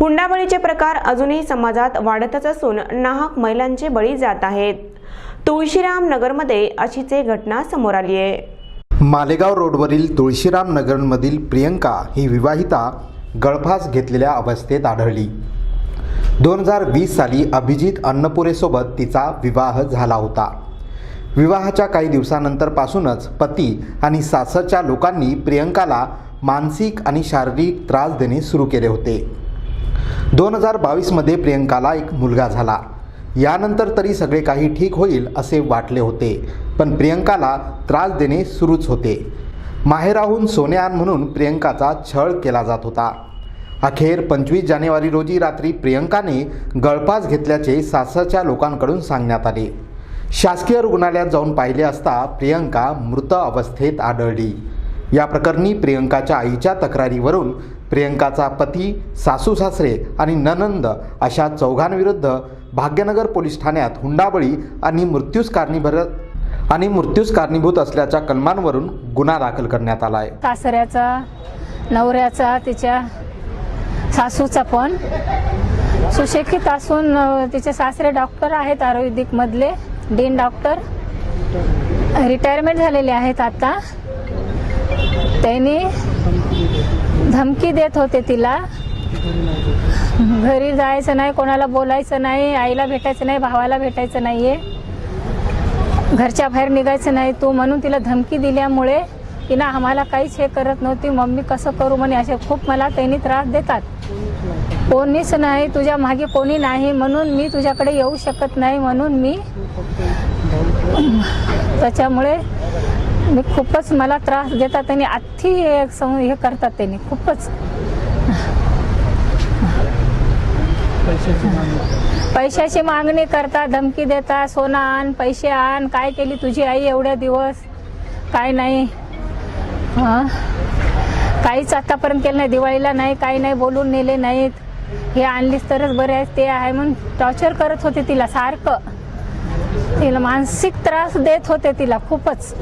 हुंडाबळीचे प्रकार अजूनही समाजात वाढतच असून नाहक महिलांचे बळी जात आहेत. तुळशीराम नगरमध्ये अशीच एक घटना समोर आली आहे. मालेगाव रोडवरील तुळशीराम नगरमधील प्रियंका ही विवाहिता गळफास घेतलेल्या अवस्थेत आढळली. दोन हजार वीस साली अभिजित अन्नपुरेसोबत तिचा विवाह झाला होता. विवाहाच्या काही दिवसानंतरपासूनच पती आणि सासरच्या लोकांनी प्रियंकाला मानसिक आणि शारीरिक त्रास देणे सुरू केले होते. दोन हजार बावीसमध्ये प्रियंकाला एक मुलगा झाला. यानंतर तरी सगळे काही ठीक होईल असे वाटले होते पण प्रियंकाला त्रास देणे सुरूच होते. माहेराहून सोने म्हणून प्रियंकाचा छळ केला जात होता. अखेर पंचवीस जानेवारी रोजी रात्री प्रियंकाने गळफास घेतल्याचे सासरच्या लोकांकडून सांगण्यात आले. शासकीय रुग्णालयात जाऊन पाहिले असता प्रियंका मृत अवस्थेत आढळली. या प्रकरणी प्रियंकाच्या आईच्या तक्रारीवरून प्रियंकाचा पती सासू सासरे आणि ननंद अशा चौघांविरुद्ध भाग्यनगर पोलीस ठाण्यात हुंडाबळी आणि मृत्यूस कारणीभर आणि मृत्यूस कारणीभूत असल्याच्या कलमांवरून गुन्हा दाखल करण्यात आला आहे सासऱ्याचा नवऱ्याचा तिच्या सासूचा पण सुशिक्षित असून तिचे सासरे डॉक्टर आहेत आयुर्वेदिकमधले डीन डॉक्टर. रिटायरमेंट झालेले आहेत आता. त्यांनी धमकी देत होते तिला. घरी जायचं नाही कोणाला बोलायचं नाही आईला भेटायचं नाही भावाला भेटायचं नाहीये. घरच्या बाहेर निघायचं नाही. तू म्हणून तिला धमकी दिल्यामुळे तिनं आम्हाला काहीच हे करत नव्हती. मम्मी कसं करू म्हणे असे खूप मला त्यांनी त्रास देतात. कोणीच नाही तुझ्या मागे कोणी नाही म्हणून मी तुझ्याकडे येऊ शकत नाही म्हणून मी. त्याच्यामुळे मी खूपच मला त्रास देतात त्यांनी अति हे हे करतात त्यांनी खूपच. पैशाची मागणी. करता धमकी देता सोनं आण पैसे आण काय केली तुझी आई एवढ्या दिवस? काय नाही. हं? काहीच आतापर्यंत केलं नाही दिवाळीला नाही काही नाही बोलून नेले नाहीत. हे आणलीस तरच बरे आहे ते आहे म्हणून टॉर्चर करत होते तिला सारखं. तिला मानसिक त्रास देत होते तिला खूपच.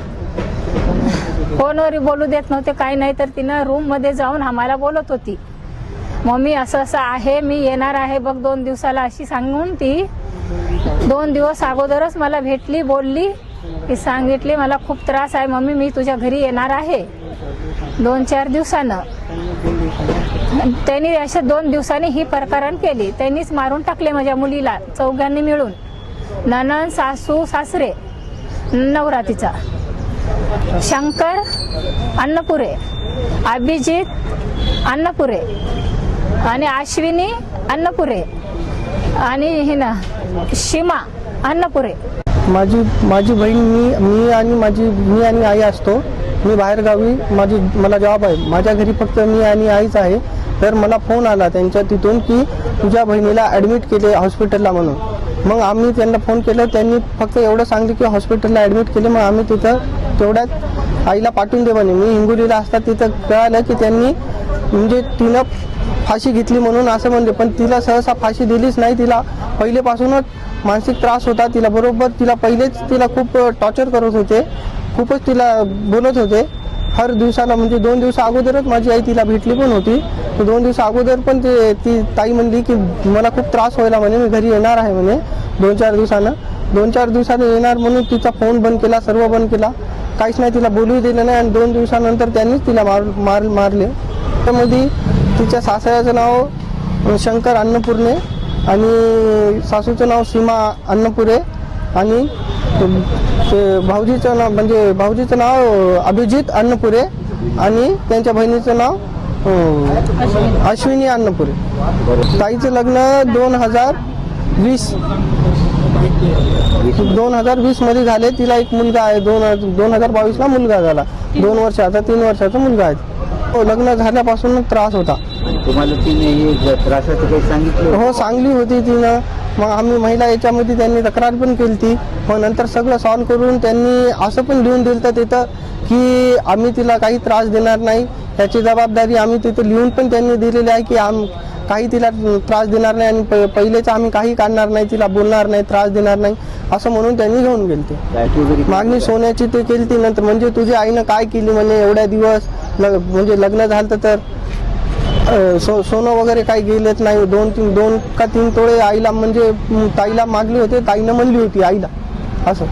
फोनवरी बोलू देत नव्हते काही नाही तर तिनं रूममध्ये जाऊन आम्हाला बोलत होती. मम्मी असं असं आहे मी येणार आहे बघ दोन दिवसाला अशी सांगून ती दोन दिवस अगोदरच मला भेटली बोलली की सांगितली मला खूप त्रास आहे मम्मी मी तुझ्या घरी येणार आहे. दोन चार दिवसानं. त्यांनी अशा दोन दिवसांनी ही प्रकरण केली. त्यांनीच मारून टाकले माझ्या मुलीला चौघांनी मिळून. ननन सासू सासरे नवरातीचा शंकर अन्नपुरे अभिजित अन्नपुरे आणि अश्विनी अन्नपुरे आणि हे ना सीमा अन्नपुरे. माझी माझी बहीण मी मी आणि माझी मी आणि आई असतो. मी बाहेरगावी माझी मला जॉब आहे. माझ्या घरी फक्त मी आणि आईच आहे. तर मला फोन आला त्यांच्या तिथून की तुझ्या बहिणीला ॲडमिट केले हॉस्पिटलला म्हणून. मग आम्ही त्यांना फोन केला त्यांनी फक्त एवढं सांगितलं की हॉस्पिटलला ॲडमिट केले मग आम्ही तिथं तेवढ्यात आईला पाठवून दे म्हणे. मी हिंगोलीला असता तिथं कळालं की त्यांनी म्हणजे तिनं फाशी घेतली म्हणून असं म्हणले. पण तिला सहसा फाशी दिलीच नाही. तिला पहिलेपासूनच मानसिक त्रास होता तिला. बरोबर तिला पहिलेच तिला खूप टॉर्चर करत होते. खूपच तिला बोलत होते. हर दिवसाला म्हणजे दोन दिवसा अगोदरच माझी आई तिला भेटली पण होती. दोन दिवस अगोदर पण ते ती ताई म्हणली की मला खूप त्रास व्हायला म्हणे मी घरी येणार आहे म्हणे दोन चार दिवसानं. दोन चार दिवसानं येणार म्हणून तिचा फोन बंद केला सर्व बंद केला. काहीच नाही तिला बोलू दिलं नाही आणि दोन दिवसानंतर त्यांनीच तिला मार मार मारले. त्यामध्ये तिच्या सासऱ्याचं नाव शंकर अन्नपूर्णे आणि सासूचं नाव सीमा अन्नपुरे आणि ते भाऊजीचं नाव म्हणजे भाऊजीचं नाव अभिजित अन्नपुरे आणि त्यांच्या बहिणीचं नाव हो. अश्विनी अन्नपुरे. ताईचं लग्न दोन हजार वीस. दोन हजार वीसमध्ये झाले. तिला एक मुलगा आहे. दोन दोन हजार बावीसला मुलगा झाला. दोन वर्षाचा तीन वर्षाचा मुलगा आहे. हो, लग्न झाल्यापासून त्रास होता. तुम्हाला तिने हे त्रासाचं काही सांगितलं हो चांगली होती तिनं. मग आम्ही महिला याच्यामध्ये त्यांनी तक्रार पण केली ती मग नंतर सगळं सॉल्व्ह करून त्यांनी असं पण लिहून दिलं तर तिथं की आम्ही तिला काही त्रास देणार नाही. याची जबाबदारी आम्ही तिथं लिहून पण त्यांनी दिलेली आहे की आम काही तिला त्रास देणार नाही आणि प- पहिलेच आम्ही काही काढणार नाही तिला बोलणार नाही त्रास देणार नाही असं म्हणून त्यांनी घेऊन गेले ते बॅटरी वगैरे मागणी सोन्याची ते केली ती नंतर म्हणजे तुझ्या आईनं काय केली म्हणे एवढ्या दिवस लग म्हणजे लग्न झालं तर? सो सोनं वगैरे काही गेलेच नाही. दोन तीन दोन का तीन तोळे आईला म्हणजे ताईला मागले होते. ताईनं म्हणली होती आईला. असं.